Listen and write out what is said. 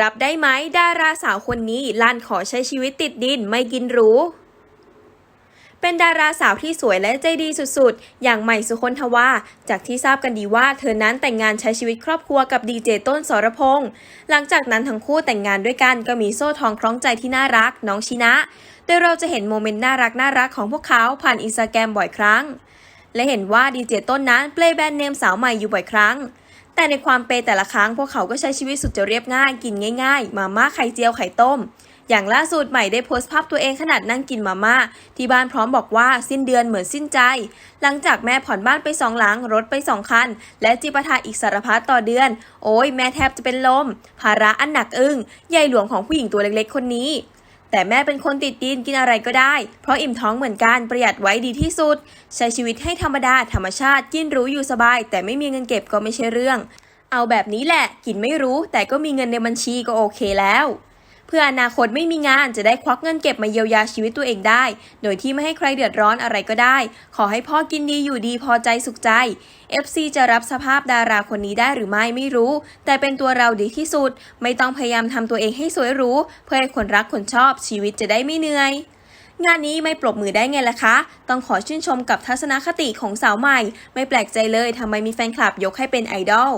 รับได้ไหมดาราสาวคนนี้ลั่นขอใช้ชีวิตติดดินไม่กินหรูเป็นดาราสาวที่สวยและใจดีสุดๆ อย่างใหม่สุคนทวาจากที่ทราบกันดีว่าเธอนั้นแต่งงานใช้ชีวิตครอบครัวกับดีเจต้นสรพงษ์หลังจากนั้นทั้งคู่แต่งงานด้วยกันก็มีโซ่ทองคล้องใจที่น่ารัก น้องชินะ โดยเราจะเห็นโมเมนต์น่ารักน่ารักของพวกเขาผ่านอินสตาแกรมบ่อยครั้ง และเห็นว่าดีเจต้นนั้นเปลย์แบรนด์เนมสาวใหม่อยู่บ่อยครั้ง แต่ในความเปแต่ละครั้งพวกเขาก็ใช้ชีวิตสุดจะเรียบง่ายกินง่าย ๆ มาม่าไข่เจียวไข่ต้ม อย่างล่าสุดใหม่ได้โพสต์ภาพตัวเองขนาดนั่งกินมาม่าที่บ้านพร้อมบอกว่าสิ้นเดือนเหมือนสิ้นใจ หลังจากแม่ผ่อนบ้านไปสองหลังรถไปสองคัน และจิปาถาอีกสารพัดต่อเดือน โอ้ยแม่แทบจะเป็นลม ภาระอันหนักอึ้งใหญ่หลวงของผู้หญิงตัวเล็กๆคนนี้ แต่แม่เป็นคนติดดินกินอะไรก็ได้ เพราะอิ่มท้องเหมือนกันประหยัดไว้ดีที่สุด ใช้ชีวิตให้ธรรมดาธรรมชาติกินหรู้อยู่สบาย แต่ไม่มีเงินเก็บก็ไม่ใช่เรื่อง เอาแบบนี้แหละ กินไม่รู้ แต่ก็มีเงินในบัญชีก็โอเคแล้ว พื่ออนาคตไม่มีงานจะได้ควักเงินเก็บมาเยียวยาชีวิตตัวเองได้ โดยที่ไม่ให้ใครเดือดร้อนอะไรก็ได้ ขอให้พ่อกินดีอยู่ดีพอใจสุขใจ FC จะรับสภาพดาราคนนี้ได้หรือไม่ไม่รู้ แต่เป็นตัวเราดีที่สุด ไม่ต้องพยายามทำตัวเองให้สวยหรูเพื่อให้คนรักคนชอบชีวิตจะได้ไม่เหนื่อยงานนี้ไม่ปรบมือได้ไงล่ะคะ ต้องขอชื่นชมกับทัศนคติของสาวใหม่ ไม่แปลกใจเลยทำไมมีแฟนคลับยกให้เป็นไอดอล